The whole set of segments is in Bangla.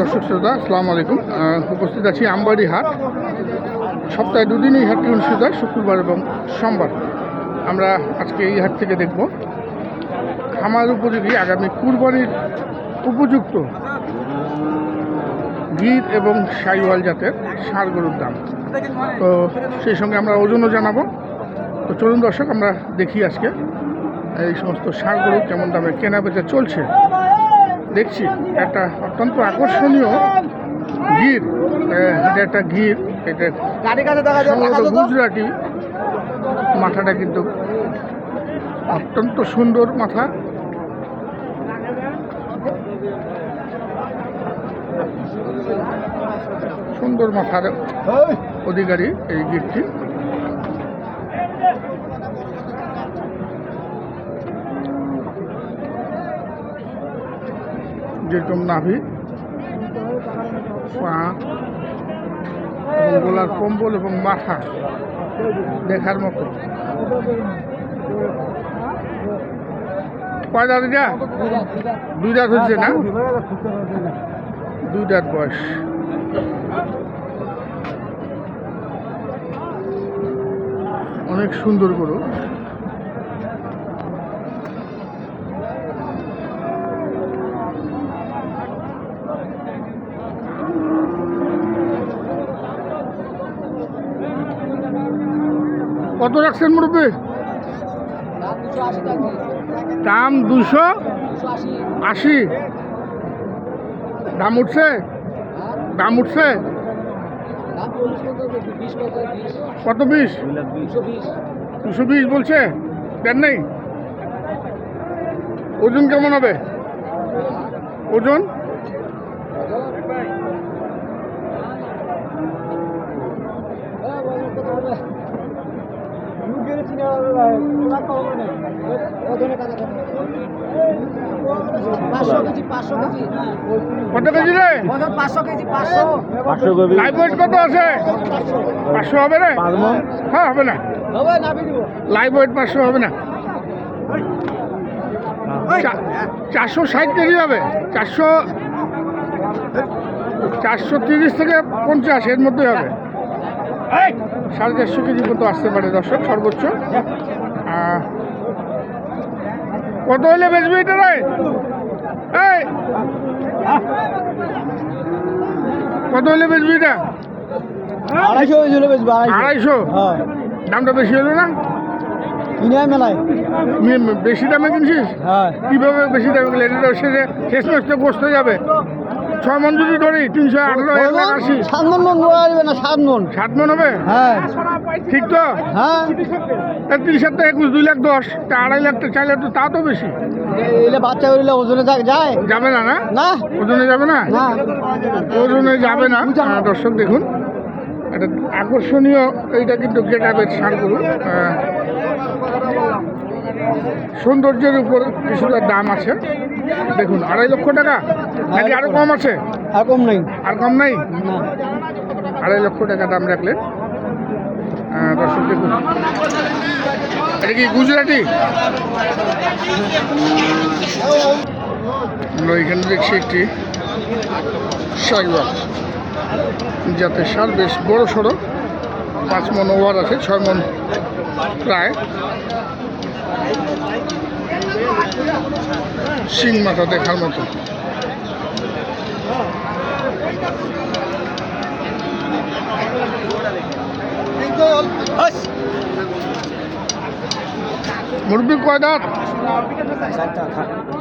দর্শক শ্রোতা, আসসালামু আলাইকুম। উপস্থিত আছি আমবাড়ি হাট। সপ্তাহে দুদিন এই হাটটি অনুষ্ঠিত হয়, শুক্রবার এবং সোমবার। আমরা আজকে এই হাট থেকে দেখব খামার উপযোগী, আগামী কুরবানির উপযুক্ত গির এবং সাইওয়াল জাতের গরুর দাম। তো সেই সঙ্গে আমরা ওজনও জানাব। তো চলুন দর্শক, আমরা দেখি আজকে এই সমস্ত গরু কেমন দামে কেনা বেচা চলছে। দেখছি একটা অত্যন্ত আকর্ষণীয় গির এটা একটা গির এটা গুজরাটি। মাথাটা কিন্তু অত্যন্ত সুন্দর মাথা। সুন্দর মাথার অধিকারী এই গিরটি। যেরকম নাভি পা গোলার কম্বল এবং মাথা দেখার মতো। কয় দাঁত এটা? দুই দাঁত হচ্ছে না? দুই দাঁত বয়স। অনেক সুন্দর গরু। কত রাখছেন মুরব্বী? দাম দুশো আশি। দাম উঠছে? দাম উঠছে? কত বিশ? দুশো বিশ বলছে। দেন নেই। ওজন কেমন হবে? ওজন? কত কেজি রে? পাঁচশো কেজি পাঁচশো। পাঁচশো কবি লাইভ ওয়েট কত আছে? পাঁচশো হবে রে হ্যাঁ হবে না। হবে ওয়েট পাঁচশো হবে না। চারশো ষাট কেজি হবে। চারশো চারশো তিরিশ থেকে পঞ্চাশ এর মধ্যে হবে। সাড়ে চারশো কেজি পর্যন্ত আসতে পারে দর্শক সর্বোচ্চ। কত হলে বেচবি এটা রে? এই! কত হলে বেচবি এটা আড়াইশো হয়েছিল বেশ আড়াইশো। হ্যাঁ। দামটা বেশি হলো না? কিনে আয় মেলায় বেশি দামে কিনছিস? হ্যাঁ। কীভাবে বেশি দামে এটা শেষ মাস তো বসতে যাবে। ছয় মন যদি ধরি তিনশো আঠারো আশি। সাত মন মন আসবে না সাত মন সাত মন হবে? হ্যাঁ। ঠিক তো? হ্যাঁ। তিরিশ একুশ দুই লাখ দশ তা আড়াই লাখ তো তা তো বেশি। এলে বাচ্চা করিলে ওজনে থাক যায়। যাবে না না? না। ওজনে যাবে না? ওজনে যাবে না? আহ, দর্শক দেখুন। একটা আকর্ষণীয় এইটা কিন্তু গেট আপের সারগুলো সৌন্দর্যের উপর কিছুটা দাম আছে। দেখুন আড়াই লক্ষ টাকা? নাকি আরও কম আছে? আর কম নেই। আর কম নাই? আড়াই লক্ষ টাকা দাম রাখলেন। দর্শক দেখুন। এটা কি গুজরাটি? আমরা এখানে দেখছি একটি সাইওয়াল। যাতে সার বেশ বড় সড়ো পাঁচ মন ওভার আছে ছয় মন প্রায়। শিং মাথা দেখার মতো। মুরগি কয় দাঁত?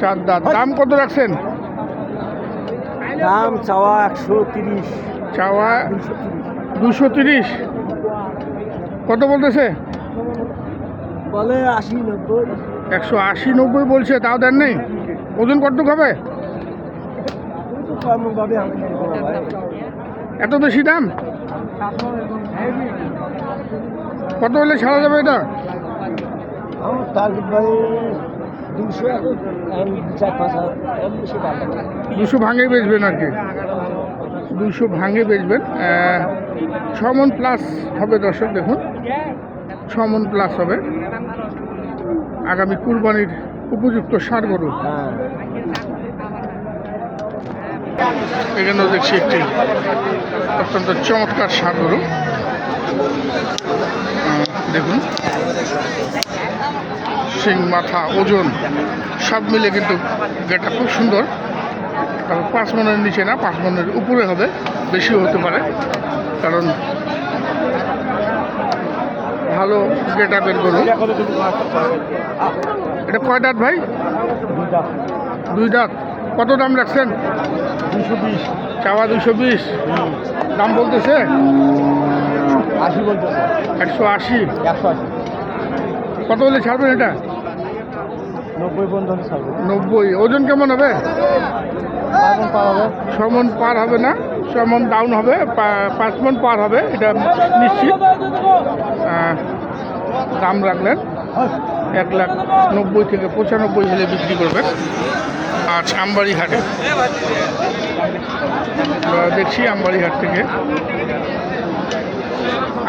চার দাঁত। দাম কত রাখছেন? দাম চাওয়া একশো তিরিশ। চাওয়া দুশো তিরিশ। কত বলতেছে? বলে আশি নব্বই। একশো আশি নব্বই বলছে তাও দেন নেই? ওজন কতটুকু হবে? এত বেশি দাম? কত হলে ছাড়া যাবে এটা। দুশো ভাঙে বেচবেন আর কি। দুশো ভাঙে বেচবেন। ছমন প্লাস হবে দর্শক, দেখুন। ছ মন প্লাস হবে। আগামী কুরবানির উপযুক্ত সার গরু। এখানেও দেখছি একটি অত্যন্ত চমৎকার সার গরু। দেখুন। সিং মাথা, ওজন সব মিলে কিন্তু গেটা খুব সুন্দর। তবে পাঁচ মনের নিচে না পাঁচ মনের উপরে হবে বেশিও হতে পারে। কারণ ভালো গেট আপের গরু। এটা কয় দাঁত ভাই? দুই দাঁত। কত দাম রাখছেন? দুশো বিশ চাওয়া দুশো বিশ। দাম বলতেছে? আশি বলতেছে একশো আশি। একশো আশি কত হলে ছাড়বেন এটা? নব্বই পর্যন্ত নব্বই। ওজন কেমন হবে? এখন ছ মন পার হবে না ছ মন ডাউন হবে পাঁচ মন পার হবে, এটা নিশ্চিত। দাম রাখলেন এক লাখ নব্বই থেকে পঁচানব্বই হলে বিক্রি করবেন আর আমবাড়ি হাটে দেখছি আমবাড়ি থেকে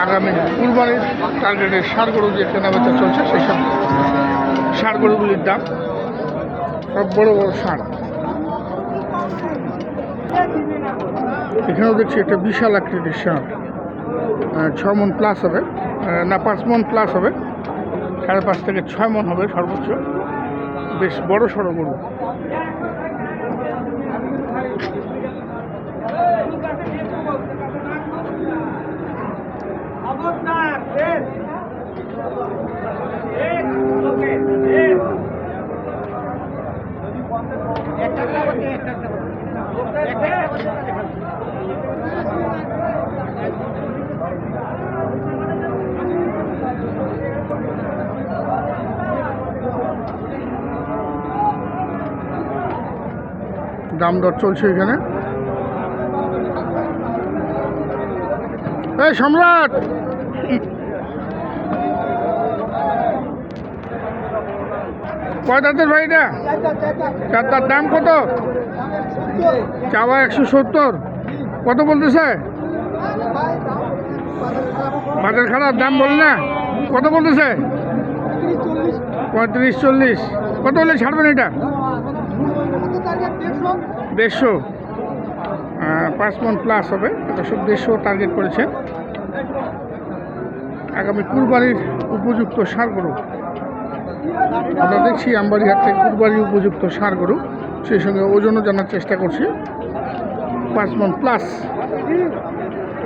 আগামী কুরবানির টার্গেটের সার গরু যে কেনাবেচা চলছে, সেই সব সার গরুগুলির দাম, সব বড় বড় সার এখানেও দেখছি একটা বিশাল আকৃতির সাপ। ছ মন প্লাস হবে। না, পাঁচ মন প্লাস হবে। সাড়ে পাঁচ থেকে ছয় মন হবে সর্বোচ্চ। বেশ বড় সড়ো গরু। দাম দর চলছে এখানে। এই, সম্রাট! কয় দাঁতের ভাই এটা দাম কত? চাওয়া একশো সত্তর। কত বলতেছে? বাজার খারাপ, দাম বল না। কত বলতেছে? পঁয়ত্রিশ, চল্লিশ। কত হলে ছাড়বেন এটা? দেড়শো? পাঁচ মন প্লাস হবে। সব দেড়শো টার্গেট করেছে। আগামী কুরবানির উপযুক্ত সার গরু আমরা দেখছি আমবাড়িহাট থেকে কুরবানির উপযুক্ত সার গরু সেই সঙ্গে ওজনও জানার চেষ্টা করছি। পাঁচ মন প্লাস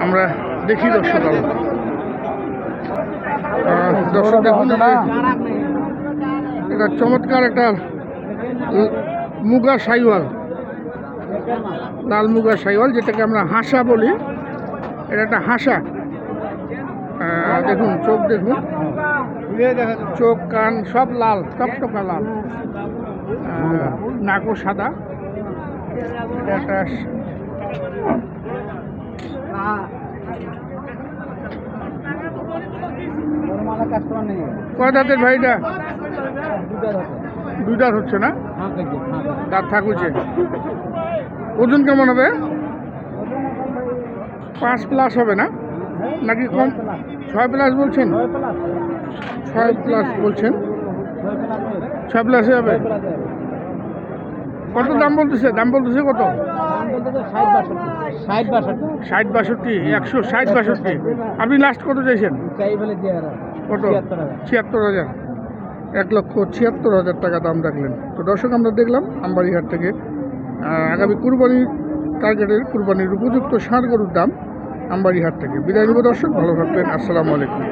আমরা দেখি দর্শক। দর্শক দেখুন এটা- চমৎকার একটা মুগা সাইওয়াল। লাল মুগা সাইওয়াল যেটাকে আমরা হাসা বলি। এটা একটা হাসা। দেখুন চোখ দেখুন। চোখ কান সব লাল টকটকা লাল। নাকও সাদা। এটা একটা কয় দাঁতের ভাইটা? দুই দাঁত হচ্ছে না? দাঁত থাকুছে। ওজন কেমন হবে? পাঁচ প্লাস হবে না? নাকি কম? ছয় প্লাস বলছেন? ছয় প্লাস বলছেন? ছয় প্লাসে হবে? কত দাম বলতেছে? দাম বলতেছে কত? ষাট বাষট্টি ষাট বাষট্টি। ষাট বাষট্টি একশো ষাট বাষট্টি আপনি লাস্ট কত? চাইছেন কত ছিয়াত্তর হাজার। এক লক্ষ ছিয়াত্তর হাজার টাকা দাম রাখলেন। তো দর্শক, আমরা দেখলাম আমবাড়িহাট থেকে আগামী কুরবানির টার্গেটের কুরবানির উপযুক্ত ষাঁড় গরুর দাম আমবাড়িহাট থেকে। বিদায় নেব দর্শক, ভালো থাকবেন, আসসালামু আলাইকুম।